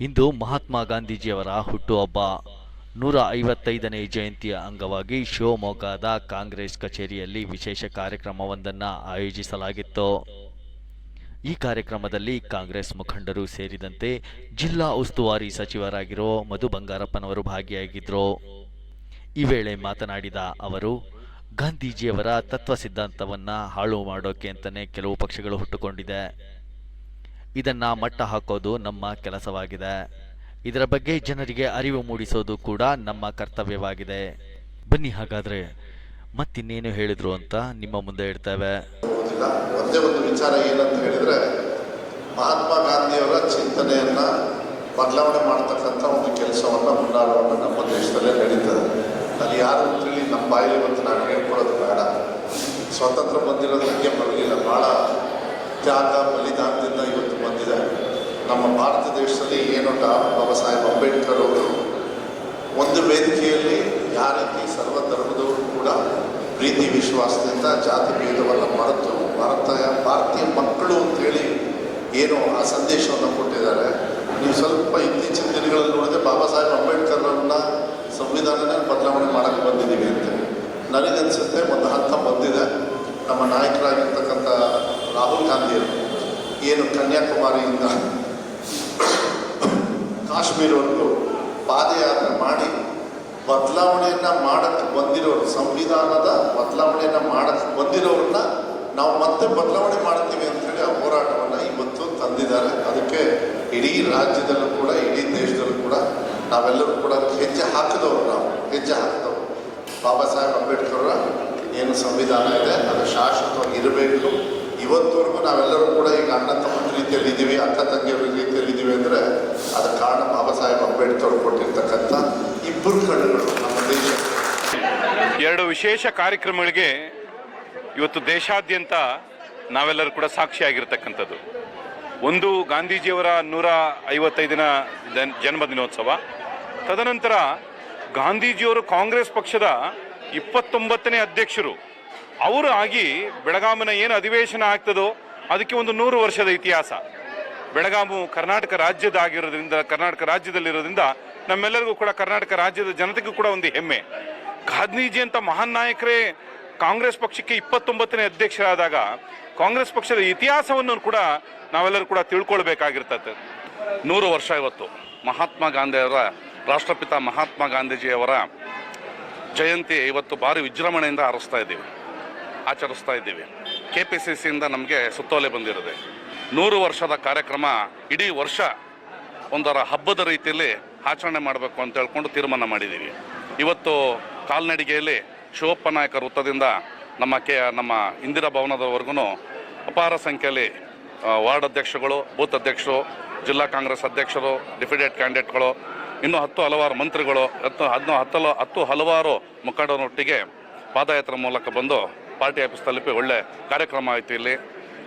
ಇಂದು ಮಹಾತ್ಮ ಗಾಂಧೀಜಿಯವರ ಹುಟ್ಟುಹಬ್ಬ. ನೂರ ಐವತ್ತೈದನೇ ಜಯಂತಿಯ ಅಂಗವಾಗಿ ಶಿವಮೊಗ್ಗದ ಕಾಂಗ್ರೆಸ್ ಕಚೇರಿಯಲ್ಲಿ ವಿಶೇಷ ಕಾರ್ಯಕ್ರಮವೊಂದನ್ನು ಆಯೋಜಿಸಲಾಗಿತ್ತು. ಈ ಕಾರ್ಯಕ್ರಮದಲ್ಲಿ ಕಾಂಗ್ರೆಸ್ ಮುಖಂಡರು ಸೇರಿದಂತೆ ಜಿಲ್ಲಾ ಉಸ್ತುವಾರಿ ಸಚಿವರಾಗಿರೋ ಮಧು ಬಂಗಾರಪ್ಪನವರು ಭಾಗಿಯಾಗಿದ್ದರು ಈ ವೇಳೆ ಮಾತನಾಡಿದ ಅವರು, ಗಾಂಧೀಜಿಯವರ ತತ್ವ ಸಿದ್ಧಾಂತವನ್ನು ಹಾಳು ಮಾಡೋಕೆ ಅಂತಲೇ ಕೆಲವು ಪಕ್ಷಗಳು ಹುಟ್ಟುಕೊಂಡಿದೆ. ಇದನ್ನ ಮಟ್ಟ ಹಾಕೋದು ನಮ್ಮ ಕೆಲಸವಾಗಿದೆ. ಇದರ ಬಗ್ಗೆ ಜನರಿಗೆ ಅರಿವು ಮೂಡಿಸೋದು ಕೂಡ ನಮ್ಮ ಕರ್ತವ್ಯವಾಗಿದೆ. ಬನ್ನಿ ಹಾಗಾದ್ರೆ, ಮತ್ತಿನ್ನೇನು ಹೇಳಿದ್ರು ಅಂತ ನಿಮ್ಮ ಮುಂದೆ ಇಡ್ತೇವೆ ಒಂದೇ ಒಂದು ವಿಚಾರ ಏನಂತ ಹೇಳಿದರೆ, ಮಹಾತ್ಮ ಗಾಂಧಿಯವರ ಚಿಂತನೆಯನ್ನು ಬದಲಾವಣೆ ಮಾಡ್ತಕ್ಕಂಥ ಒಂದು ಕೆಲಸವನ್ನು ಹುನ್ನಾರವನ್ನು ನಮ್ಮ ದೇಶದಲ್ಲೇ ನಡೀತದೆ. ಅಲ್ಲಿ ಯಾರು ಅಂತೇಳಿ ನಮ್ಮ ಬಾಯಲ್ಲಿ ಬಂತು ನಾನು ಹೇಳ್ಕೊಳ್ಳೋದು ಬೇಡ. ಸ್ವಾತಂತ್ರ್ಯ ಬಂದಿರೋದಕ್ಕೆ ಬರಲಿಲ್ಲ. ಭಾಳ ತ್ಯಾಗ, ಬಲಿದಾನದಿಂದ ನಮ್ಮ ಭಾರತ ದೇಶದಲ್ಲಿ ಏನು ಬಾಬಾ ಸಾಹೇಬ್ ಅಂಬೇಡ್ಕರ್ ಅವರು, ಒಂದು ವೇದಿಕೆಯಲ್ಲಿ ಯಾವ ರೀತಿ ಸರ್ವಧರ್ಮದವರು ಕೂಡ ಪ್ರೀತಿ ವಿಶ್ವಾಸದಿಂದ ಜಾತಿ ಭೇದವನ್ನು ಮರೆತು ಭಾರತ, ಭಾರತೀಯ ಮಕ್ಕಳು ಅಂತೇಳಿ ಏನು ಆ ಸಂದೇಶವನ್ನು ಕೊಟ್ಟಿದ್ದಾರೆ. ನೀವು ಸ್ವಲ್ಪ ಇತ್ತೀಚಿನ ದಿನಗಳಲ್ಲಿ ನೋಡಿದ್ರೆ ಬಾಬಾ ಸಾಹೇಬ್ ಅಂಬೇಡ್ಕರ್ ಸಂವಿಧಾನನ ಬದಲಾವಣೆ ಮಾಡಕ್ಕೆ ಬಂದಿದ್ದೀವಿ ಅಂತೇಳಿ ನನಗನ್ಸುತ್ತೆ ಒಂದು ಹಂತ ಬಂದಿದೆ. ನಮ್ಮ ನಾಯಕರಾಗಿರ್ತಕ್ಕಂಥ ರಾಹುಲ್ ಗಾಂಧಿಯವರು ಏನು ಕನ್ಯಾಕುಮಾರಿಯಿಂದ ಕಾಶ್ಮೀರವರೆಗೂ ಪಾದಯಾತ್ರೆ ಮಾಡಿ ಬದಲಾವಣೆಯನ್ನು ಮಾಡಕ್ಕೆ ಬಂದಿರೋರು, ಸಂವಿಧಾನದ ಬದಲಾವಣೆಯನ್ನು ಮಾಡಕ್ಕೆ ಬಂದಿರೋರನ್ನ ನಾವು ಮತ್ತೆ ಬದಲಾವಣೆ ಮಾಡ್ತೀವಿ ಅಂತೇಳಿ ಆ ಹೋರಾಟವನ್ನು ಇವತ್ತು ತಂದಿದ್ದಾರೆ. ಅದಕ್ಕೆ ಇಡೀ ರಾಜ್ಯದಲ್ಲೂ ಕೂಡ, ಇಡೀ ದೇಶದಲ್ಲೂ ಕೂಡ ನಾವೆಲ್ಲರೂ ಕೂಡ ಹೆಜ್ಜೆ ಹಾಕಿದವರು ನಾವು, ಹೆಜ್ಜೆ ಹಾಕಿದವರು. ಬಾಬಾ ಸಾಹೇಬ್ ಅಂಬೇಡ್ಕರ್ ಏನು ಸಂವಿಧಾನ ಇದೆ, ಅದು ಶಾಶ್ವತವಾಗಿ ಇರಬೇಕು. ಇವತ್ತವರೆಗೂ ನಾವೆಲ್ಲರೂ ಕೂಡ ಈಗ ಅಣ್ಣ ತಮ್ಮ ರೀತಿಯಲ್ಲಿ ಇದ್ದೀವಿ ಅಕ್ಕ ತಂಗಿಯವ್ರ ರೀತಿಯಲ್ಲಿ ಇದ್ದೀವಿ ಅಂದರೆ ಅದಕ್ಕೆ ಕಾರಣ ಬಾಬಾ ಸಾಹೇಬ್ ಅಂಬೇಡ್ಕರ್ ಕೊಟ್ಟಿರ್ತಕ್ಕಂಥ ಇಬ್ಬರು ಕಣ್ಣುಗಳು ನಮ್ಮ ದೇಶ. ಎರಡು ವಿಶೇಷ ಕಾರ್ಯಕ್ರಮಗಳಿಗೆ ಇವತ್ತು ದೇಶಾದ್ಯಂತ ನಾವೆಲ್ಲರೂ ಕೂಡ ಸಾಕ್ಷಿಯಾಗಿರ್ತಕ್ಕಂಥದ್ದು. ಒಂದು ಗಾಂಧೀಜಿಯವರ ನೂರ ಐವತ್ತೈದಿನ ಜನ್- ಜನ್ಮ ದಿನೋತ್ಸವ ತದನಂತರ ಗಾಂಧೀಜಿಯವರು ಕಾಂಗ್ರೆಸ್ ಪಕ್ಷದ ಇಪ್ಪತ್ತೊಂಬತ್ತನೇ ಅಧ್ಯಕ್ಷರು. ಅವರು ಆಗಿ ಬೆಳಗಾಮಿನ ಏನು ಅಧಿವೇಶನ ಆಗ್ತದೋ ಅದಕ್ಕೆ ಒಂದು ನೂರು ವರ್ಷದ ಇತಿಹಾಸ. ಬೆಳಗಾಮು ಕರ್ನಾಟಕ ರಾಜ್ಯದಾಗಿರೋದ್ರಿಂದ, ಕರ್ನಾಟಕ ರಾಜ್ಯದಲ್ಲಿರೋದ್ರಿಂದ ನಮ್ಮೆಲ್ಲರಿಗೂ ಕೂಡ ಕರ್ನಾಟಕ ರಾಜ್ಯದ ಜನತೆಗೂ ಕೂಡ ಒಂದು ಹೆಮ್ಮೆ. ಗಾಂಧೀಜಿ ಅಂತ ಮಹಾನ್ ನಾಯಕರೇ ಕಾಂಗ್ರೆಸ್ ಪಕ್ಷಕ್ಕೆ ಇಪ್ಪತ್ತೊಂಬತ್ತನೇ ಅಧ್ಯಕ್ಷರಾದಾಗ ಕಾಂಗ್ರೆಸ್ ಪಕ್ಷದ ಇತಿಹಾಸವನ್ನು ಕೂಡ ನಾವೆಲ್ಲರೂ ಕೂಡ ತಿಳ್ಕೊಳ್ಬೇಕಾಗಿರ್ತದೆ. ನೂರು ವರ್ಷ ಇವತ್ತು ಮಹಾತ್ಮ ಗಾಂಧಿಯವರ, ರಾಷ್ಟ್ರಪಿತ ಮಹಾತ್ಮ ಗಾಂಧೀಜಿಯವರ ಜಯಂತಿ ಇವತ್ತು ಭಾರಿ ವಿಜೃಂಭಣೆಯಿಂದ ಆರಿಸ್ತಾ ಇದ್ದೀವಿ. ಆಚರಿಸ್ತಾ ಇದ್ದೀವಿ. ಕೆ ಪಿ ಸಿ ಸಿಯಿಂದ ನಮಗೆ ಸುತ್ತೋಲೆ ಬಂದಿರೋದೆ. ನೂರು ವರ್ಷದ ಕಾರ್ಯಕ್ರಮ, ಇಡೀ ವರ್ಷ ಒಂದರ ಹಬ್ಬದ ರೀತಿಯಲ್ಲಿ ಆಚರಣೆ ಮಾಡಬೇಕು ಅಂತ ಹೇಳ್ಕೊಂಡು ತೀರ್ಮಾನ ಮಾಡಿದ್ದೀವಿ. ಇವತ್ತು ಕಾಲ್ನಡಿಗೆಯಲ್ಲಿ ಶಿವಪ್ಪ ನಾಯಕ ವೃತ್ತದಿಂದ ನಮ್ಮ ಕೆ, ನಮ್ಮ ಇಂದಿರಾ ಭವನದವರೆಗೂ ಅಪಾರ ಸಂಖ್ಯೆಯಲ್ಲಿ ವಾರ್ಡ್ ಅಧ್ಯಕ್ಷಗಳು, ಬೂತ್ ಅಧ್ಯಕ್ಷರು, ಜಿಲ್ಲಾ ಕಾಂಗ್ರೆಸ್ ಅಧ್ಯಕ್ಷರು, ಡಿಫಿಡೇಟ್ ಕ್ಯಾಂಡಿಡೇಟ್ಗಳು, ಇನ್ನೂ ಹತ್ತು ಹಲವಾರು ಮಂತ್ರಿಗಳು, ಹತ್ತು, ಹದಿನ, ಹತ್ತಲು, ಹತ್ತು ಹಲವಾರು ಮುಖಂಡರೊಟ್ಟಿಗೆ ಪಾದಯಾತ್ರೆ ಮೂಲಕ ಬಂದು ಪಾರ್ಟಿ ಆಫೀಸ್ ತಲುಪಿ ಒಳ್ಳೆ ಕಾರ್ಯಕ್ರಮ ಆಯಿತು ಇಲ್ಲಿ.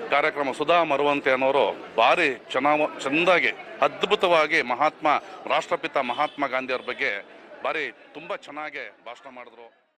ಕಾರ್ಯಕ್ರಮ ಸುಧಾ ಮರುವಂತೆ ಅನ್ನೋರು ಭಾರಿ ಚೆನ್ನಾಗಿ ಚೆಂದಾಗಿ, ಅದ್ಭುತವಾಗಿ ಮಹಾತ್ಮ, ರಾಷ್ಟ್ರಪಿತ ಮಹಾತ್ಮ ಗಾಂಧಿಯವ್ರ ಬಗ್ಗೆ ಭಾರಿ ತುಂಬ ಚೆನ್ನಾಗಿ ಭಾಷಣ ಮಾಡಿದ್ರು.